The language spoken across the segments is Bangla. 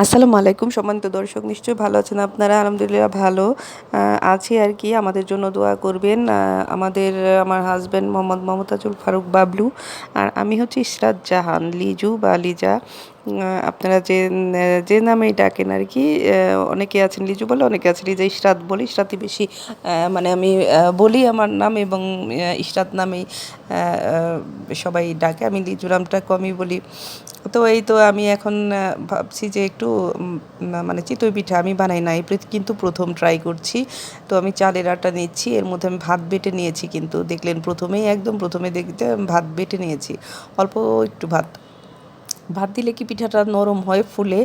আসসালামু আলাইকুম সম্মানিত দর্শক, নিশ্চয়ই ভালো আছেন আপনারা? আলহামদুলিল্লাহ ভালো। আছি আর কি, আমাদের জন্য দোয়া করবেন। আমাদের, আমার হাজব্যান্ড মোহাম্মদ মমতাজুল ফারুক বাবলু আর আমি হচ্ছে ইশরাত জাহান, লিজু বা লিজা। আপনারা যে যে নামেই ডাকেন আর কি অনেকে আছেন লিজু বলে, অনেকে আছেন লিজা ইশরাত বলি, ইশরাতই বেশি মানে আমি বলি আমার নাম এবং ইশরাত নামেই সবাই ডাকে। আমি লিজু নামটা কমই বলি। তো এই তো আমি এখন ভাবছি যে একটু মানে চিতই পিঠা আমি বানাই নাই প্র- কিন্তু প্রথম ট্রাই করছি। তো আমি চালের আটা নিচ্ছি, এর মধ্যে আমি ভাত বেটে নিয়েছি কিন্তু। দেখলেন প্রথমেই, একদম প্রথমে দেখতে ভাত বেটে নিয়েছি। অল্প একটু ভাত। ভাত দিলে কি পিঠাটা নরম হয় ফুলে?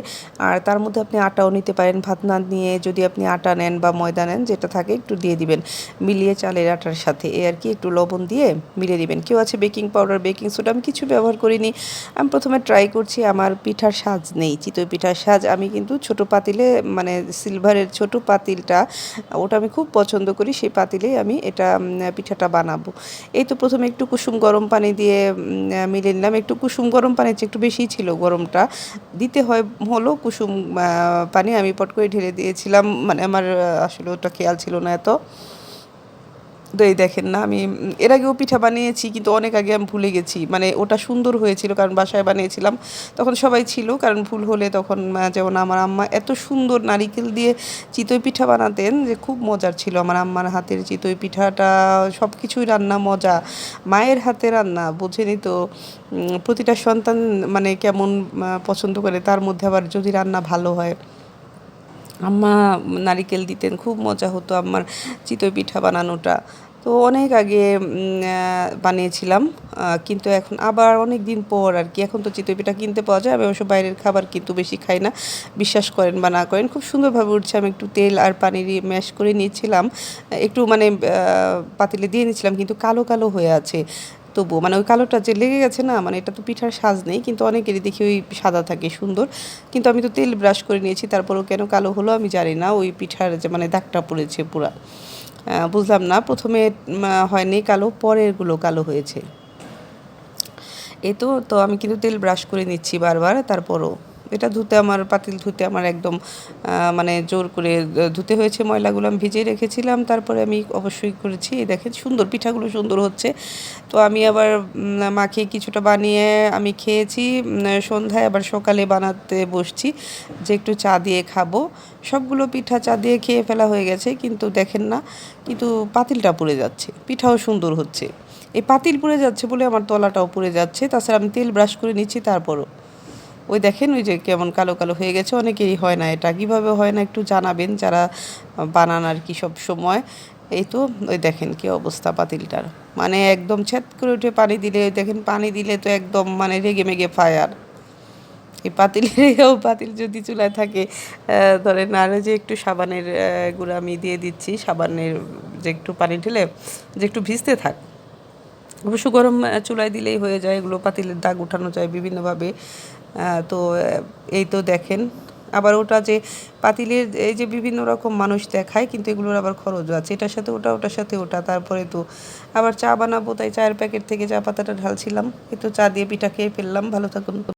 আর তার মধ্যে আপনি আটাও নিতে পারেন। ভাত না নিয়ে যদি আপনি আটা নেন বা ময়দা নেন, যেটা থাকে একটু দিয়ে দিবেন। মিলিয়ে চালের আটার সাথে। এ আর কি একটু লবণ দিয়ে মিলিয়ে দিবেন। কেউ আছে বেকিং পাউডার, বেকিং সোডা, আমি কিছু ব্যবহার করিনি। আমি প্রথমে ট্রাই করছি, আমার পিঠার সাজ নেই। চিতই পিঠার সাজ আমি কিন্তু ছোট পাতিলে মানে সিলভারের ছোট পাতিলটা, ওটা আমি খুব পছন্দ করি। সেই পাতিলেই আমি এটা পিঠাটা বানাবো। এই তো প্রথমে একটু কুসুম গরম পানি দিয়ে মিলিয়ে নিলাম। একটু কুসুম গরম পানির চেয়ে একটু বেশিই ছিল গরমটা, দিতে হয়, হলো কুসুম পানি আমি পট করে ঢেলে দিয়েছিলাম মানে আমার আসলে ওটা খেয়াল ছিল না এত। তো এই দেখেন না, আমি এর আগেও পিঠা বানিয়েছি, কিন্তু অনেক আগে আমি ভুলে গেছি। মানে ওটা সুন্দর হয়েছিল, কারণ বাসায় বানিয়েছিলাম, তখন সবাই ছিল, কারণ ভুল হলে তখন যেমন আমার আম্মা এত সুন্দর নারিকেল দিয়ে চিতই পিঠা বানাতেন যে খুব মজার ছিল। আমার আম্মার হাতের চিতই পিঠাটা সব কিছুই রান্না মজা। মায়ের হাতে রান্না, বোঝেনি তো? প্রতিটা সন্তান মানে কেমন পছন্দ করে, তার মধ্যে আবার যদি রান্না ভালো হয়। আম্মা নারিকেল দিতেন, খুব মজা হতো আমার চিতই পিঠা বানানোটা। তো অনেক আগে বানিয়েছিলাম কিন্তু এখন আবার অনেক দিন পর আর কি, এখন তো চিতই পিঠা কিনতে পাওয়া যায়, আমি অবশ্য বাইরের খাবার কিন্তু বেশি খাই না। বিশ্বাস করেন বা না করেন, খুব সুন্দরভাবে উঠছে, আমি একটু তেল আর পানি দিয়ে ম্যাশ করে নিয়েছিলাম। একটু মানে পাতিলে দিয়ে নিয়েছিলাম, কিন্তু কালো কালো হয়ে আছে। তবুও মানে ওই কালোটা যে লেগে গেছে না মানে এটা তো পিঠার সাজ নেই, কিন্তু অনেকেরই দেখি ওই সাদা থাকে, সুন্দর। কিন্তু আমি তো তেল ব্রাশ করে নিয়েছি, তারপরেও কেন কালো হলো আমি জানি না, ওই পিঠার যে মানে দাগটা পড়েছে পুরা। বুঝলাম না, প্রথমে হয়নি কালো, পরেরগুলো কালো হয়েছে। এ তো তো আমি কিন্তু তেল ব্রাশ করে নিচ্ছি বারবার, তারপরও। এটা ধুতে আমার, পাতিল ধুতে আমার একদম মানে জোর করে ধুতে হয়েছে। ময়লাগুলো আমি ভিজিয়ে রেখেছিলাম, তারপরে আমি অবশ্যই করেছি। দেখেন, সুন্দর পিঠাগুলো সুন্দর হচ্ছে। তো আমি আবার মাখিয়ে কিছুটা বানিয়ে আমি খেয়েছি। সন্ধ্যায় আবার সকালে বানাতে বসছি যে একটু চা দিয়ে খাব। সবগুলো পিঠা চা দিয়ে খেয়ে ফেলা হয়ে গেছে, কিন্তু দেখেন না, কিন্তু পাতিলটা পুড়ে যাচ্ছে। পিঠাও সুন্দর হচ্ছে। এই পাতিল পুড়ে যাচ্ছে বলে আমার তলাটাও পুড়ে যাচ্ছে। তাছাড়া আমি তেল ব্রাশ করে নিচ্ছি, তারপরও। ওই দেখেন, ওই যে কেমন কালো কালো হয়ে গেছে, অনেকেরই হয় না এটা। কীভাবে হয় না একটু জানাবেন যারা বানান আর কি সব সময়। এই তো, ওই দেখেন কি অবস্থা পাতিলটার। মানে একদম ছ্যাদ করে উঠে পানি দিলে, ওই দেখেন পানি দিলে তো একদম মানে রেগে মেগে ফায়ার। এই পাতিলেও পাতিল যদি চুলায় থাকে ধরেন আর যে একটু সাবানের গুঁড়া আমি দিয়ে দিচ্ছি, সাবানের যে একটু পানি ঢেলে, যে একটু ভিজতে থাক। অবশ্য গরম চুলায় দিলেই হয়ে যায়, এগুলো পাতিলের দাগ উঠানো যায় বিভিন্নভাবে। তো এই তো দেখেন। আবার ওটা যে পাতিলের, এই যে বিভিন্ন রকম মানুষ দেখায়, কিন্তু এগুলোর আবার খরচও আছে। এটার সাথে ওটা, ওটার সাথে ওটা, তারপরে তো আবার চা বানাবো, তাই চায়ের প্যাকেট থেকে চা পাতাটা ঢালছিলাম। এ তো চা দিয়ে পিঠা খেয়ে ফেললাম। ভালো থাকুন।